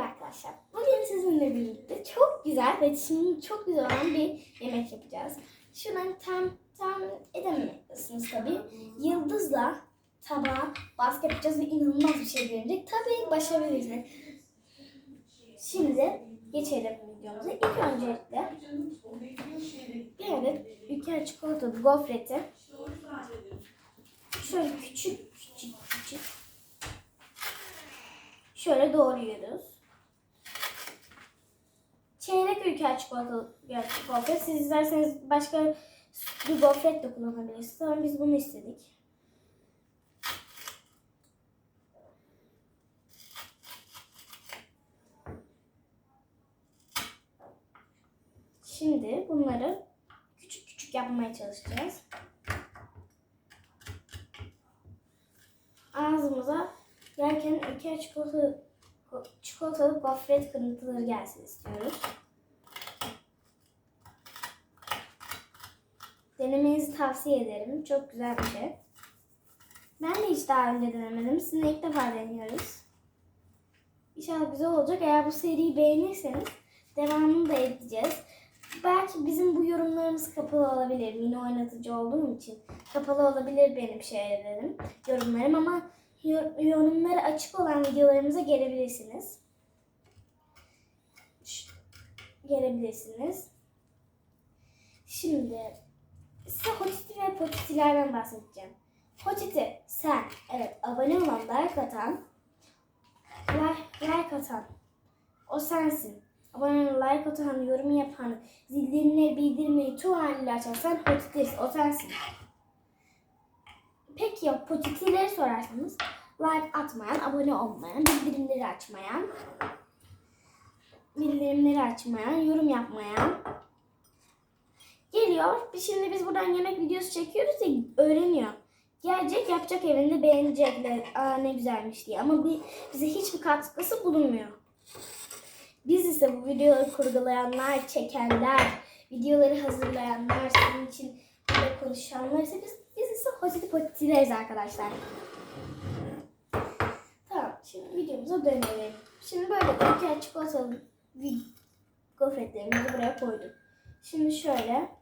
Merhaba arkadaşlar. Bugün sizinle birlikte çok güzel ve şimdi çok güzel olan bir yemek yapacağız. Şuradan tam tam edemiyorsunuz tabii. Yıldızla tabağa baskı yapacağız ve inanılmaz bir şey gelecek. Tabii başarabilirsiniz. Şimdi geçelim videomuza. İlk öncelikle bir adet çikolatalı gofreti şöyle küçük küçük küçük şöyle doğruyoruz. Çeyrek ülker çikolatalı gofret. Siz isterseniz başka bir gofret de kullanabilirsiniz. Ama biz bunu istedik. Şimdi bunları küçük küçük yapmaya çalışacağız. Ağzımıza yerken ülker çikolata, çikolatalı gofret kırıntıları gelsin istiyoruz. Denemenizi tavsiye ederim. Çok güzel bir şey. Ben de hiç daha önce denemedim. Sizinle ilk defa deniyoruz. İnşallah güzel olacak. Eğer bu seriyi beğenirseniz devamını da edeceğiz. Belki bizim bu yorumlarımız kapalı olabilir. Mini oynatıcı olduğum için kapalı olabilir benim şeylerim, yorumlarım ama yor- yorumları açık olan videolarımıza gelebilirsiniz. Gelebilirsiniz. Şimdi size hotiti ve potitilerden bahsedeceğim. Hotiti sen, evet abone olan, like atan, like, like atan, o sensin. Abone olan, like atan, yorum yapan, zillerini bildirmeyi tüm haliyle açan sen hotitisin, o sensin. Peki ya potitileri sorarsanız like atmayan, abone olmayan, bildirimleri açmayan, bildirimleri açmayan, yorum yapmayan geliyor. Biz şimdi biz buradan yemek videosu çekiyoruz ya öğreniyor. Gelecek yapacak evinde beğenecekler. Aa ne güzelmiş diye. Ama bir, bize hiçbir katkısı bulunmuyor. Biz ise bu videoları kurgulayanlar, çekenler, videoları hazırlayanlar, senin için burada konuşanlar ise biz, biz ise hotiti potitileriz arkadaşlar. Tamam şimdi videomuza dönelim. Şimdi böyle ülker çikolatalı gofretlerimizi buraya koyduk. Şimdi şöyle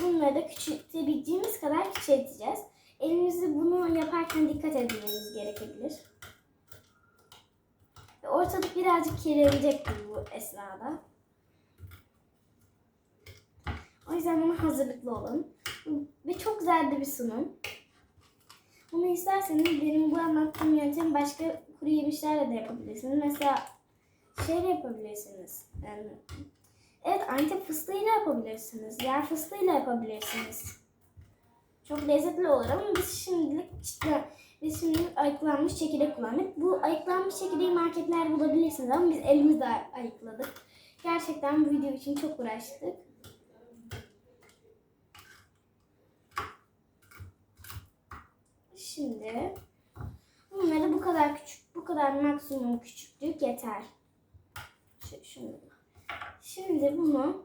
bunları da küçültebildiğimiz kadar küçülteceğiz. Elimizi bunu yaparken dikkat etmemiz gerekebilir. Ortalık birazcık kirlenecektir bu esnada. O yüzden buna hazırlıklı olun. Ve çok güzel de bir sunum. Bunu isterseniz benim bu anlattığım yöntemi başka kuru yemişlerle de yapabilirsiniz. Mesela şey yapabilirsiniz. Yani, evet antep fıstığıyla yapabilirsiniz. Yer fıstığıyla yapabilirsiniz. Çok lezzetli olur ama biz şimdilik işte biz şimdilik ayıklanmış çekirdek kullandık. Bu ayıklanmış çekirdeği marketlerde bulabilirsiniz ama biz elimizle ayıkladık. Gerçekten bu video için çok uğraştık. Şimdi bunları bu kadar küçük, bu kadar maksimum küçüklük yeter. Şu, şunu. Şimdi bunu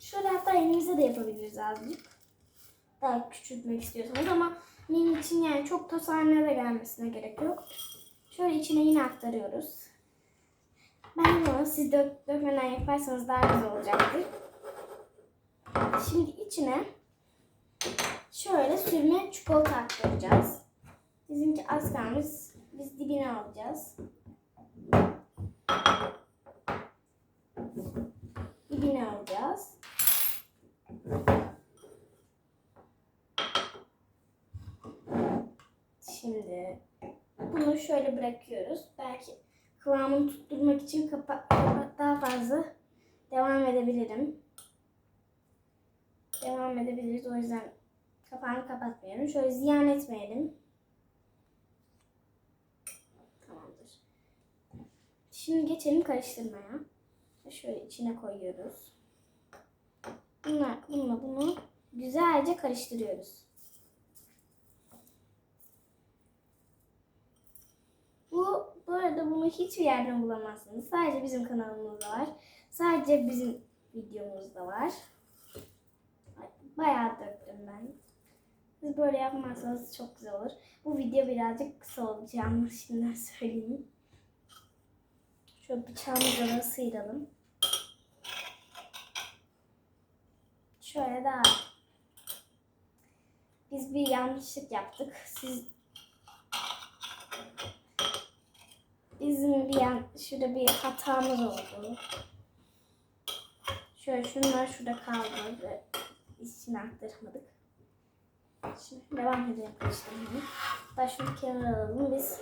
şöyle hatta elimize de yapabiliriz azıcık. Daha küçültmek istiyorsanız ama benim için yani çok toz haline gelmesine gerek yok. Şöyle içine yine aktarıyoruz. Ben bunu siz dök, dökmeden yaparsanız daha güzel olacaktır. Şimdi içine şöyle sürme çikolata aktaracağız. Bizimki az kalmış. Biz dibine alacağız. Dibine alacağız. Şimdi bunu şöyle bırakıyoruz. Belki kıvamını tutturmak için kapa kapa- daha fazla devam edebilirim. Devam edebiliriz. O yüzden kapağını kapatmayalım. Şöyle ziyan etmeyelim. Tamamdır. Şimdi geçelim karıştırmaya. Şöyle içine koyuyoruz. Bunlar, bununla bunu güzelce karıştırıyoruz. Bu, bu arada bunu hiçbir yerden bulamazsınız. Sadece bizim kanalımızda var. Sadece bizim videomuzda var. Ay, Bayağı döktüm ben. Siz böyle yapmazsanız çok güzel olur. Bu video birazcık kısa olacağını şimdiden söyleyeyim. Şöyle bıçağımızla da sıyıralım. Şöyle daha. Biz bir yanlışlık yaptık. Siz bizim bir yan, şurada bir hatamız oldu. Şöyle şunlar şurada kaldı içine aktaramadık. Şimdi devam edelim karıştırmaya. Ben şunu kenara alalım biz.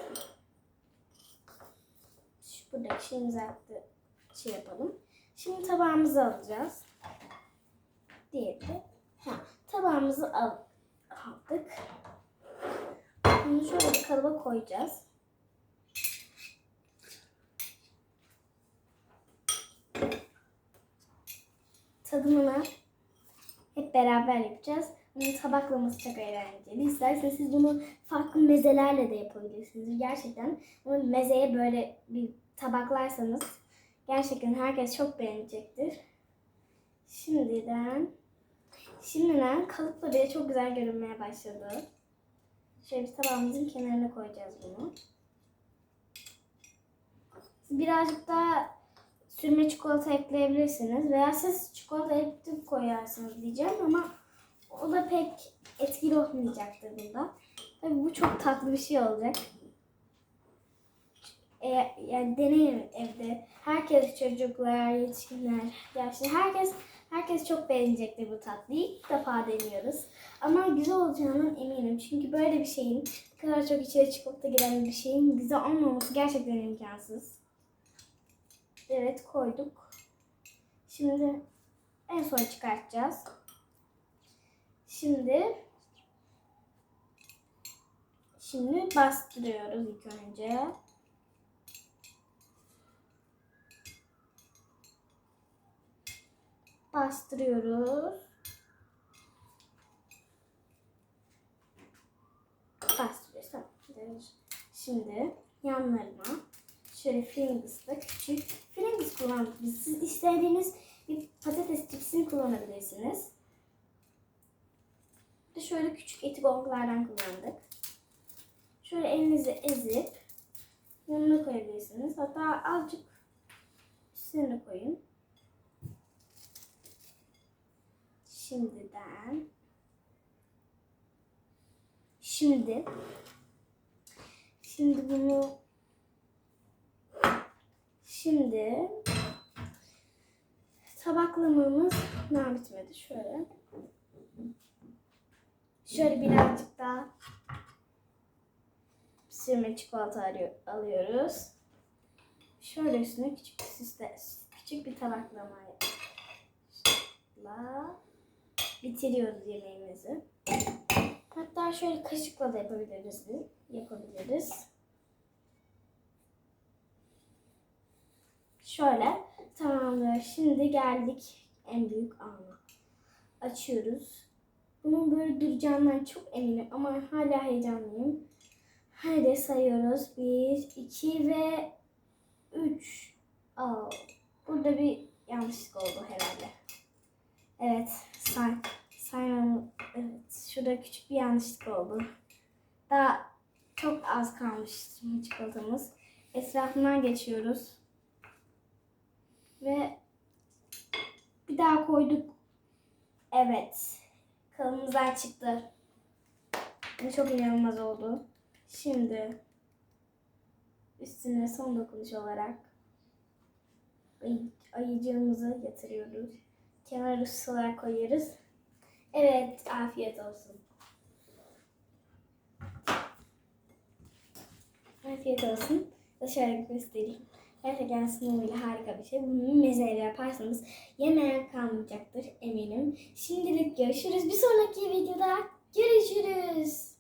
Şu buradaki şeyimizi aktar şey yapalım. Şimdi tabağımızı alacağız. Diğeri de. Ha, tabağımızı al, aldık. Bunu şöyle bir kalıba koyacağız. Tadımını hep beraber yapacağız. Bunun tabaklaması çok eğlenceli. İsterseniz siz bunu farklı mezelerle de yapabilirsiniz. Gerçekten ama mezeye böyle bir tabaklarsanız gerçekten herkes çok beğenecektir. Şimdiden şimdiden kalıpla bile çok güzel görünmeye başladı. Şöyle bir tabağımızın kenarına koyacağız bunu. Birazcık daha sürme çikolata ekleyebilirsiniz veya siz çikolata ekletip koyarsınız diyeceğim ama o da pek etkili olmayacaktır bunda. Tabii bu çok tatlı bir şey olacak. E, yani deneyin evde. Herkes çocuklar, yetişkinler, yaşlı herkes herkes çok beğenecektir bu tatlıyı. İlk defa deniyoruz. Ama güzel olacağından eminim. Çünkü böyle bir şeyin, bu kadar çok içine çikolata giren bir şeyin güzel olmaması gerçekten imkansız. Evet koyduk. Şimdi en son çıkartacağız. Şimdi şimdi bastırıyoruz ilk önce. Bastırıyoruz. Tamam. Şimdi yanlarına şöyle Pringles'da küçük Pringles kullandık. Siz istediğiniz bir patates cipsini kullanabilirsiniz. De şöyle küçük etigonglardan kullandık. Şöyle elinizi ezip yanına koyabilirsiniz. Hatta azıcık üstüne koyun. Şimdiden Şimdi Şimdi bunu Şimdi tabaklamamız daha bitmedi. Şöyle. Şöyle birazcık daha sürme çikolata alıyoruz. Şöyle üstüne küçük bir süsle, küçük bir tabaklamayla bitiriyoruz yemeğimizi. Hatta şöyle kaşıkla da yapabiliriz. Yapabiliriz. Şöyle tamamdır. Şimdi geldik en büyük ana. Açıyoruz. Bunun böyle duracağından çok eminim ama hala heyecanlıyım. Hadi sayıyoruz. 1, 2 ve 3. Aa, burada bir yanlışlık oldu herhalde. Evet, say, şurada küçük bir yanlışlık oldu. Daha çok az kalmış çikolatamız. Etrafından geçiyoruz. Ve bir daha koyduk. Evet. Kalımızdan çıktı. Bu çok inanılmaz oldu. Şimdi üstüne son dokunuş olarak ay ayıcığımızı yatırıyoruz. Kenar olarak koyuyoruz. Evet, afiyet olsun. Afiyet olsun. Şöyle göstereyim. Gerçekten sunumuyla harika bir şey. Bunu mezeyle yaparsanız yemeğe kalmayacaktır eminim. Şimdilik görüşürüz. Bir sonraki videoda görüşürüz.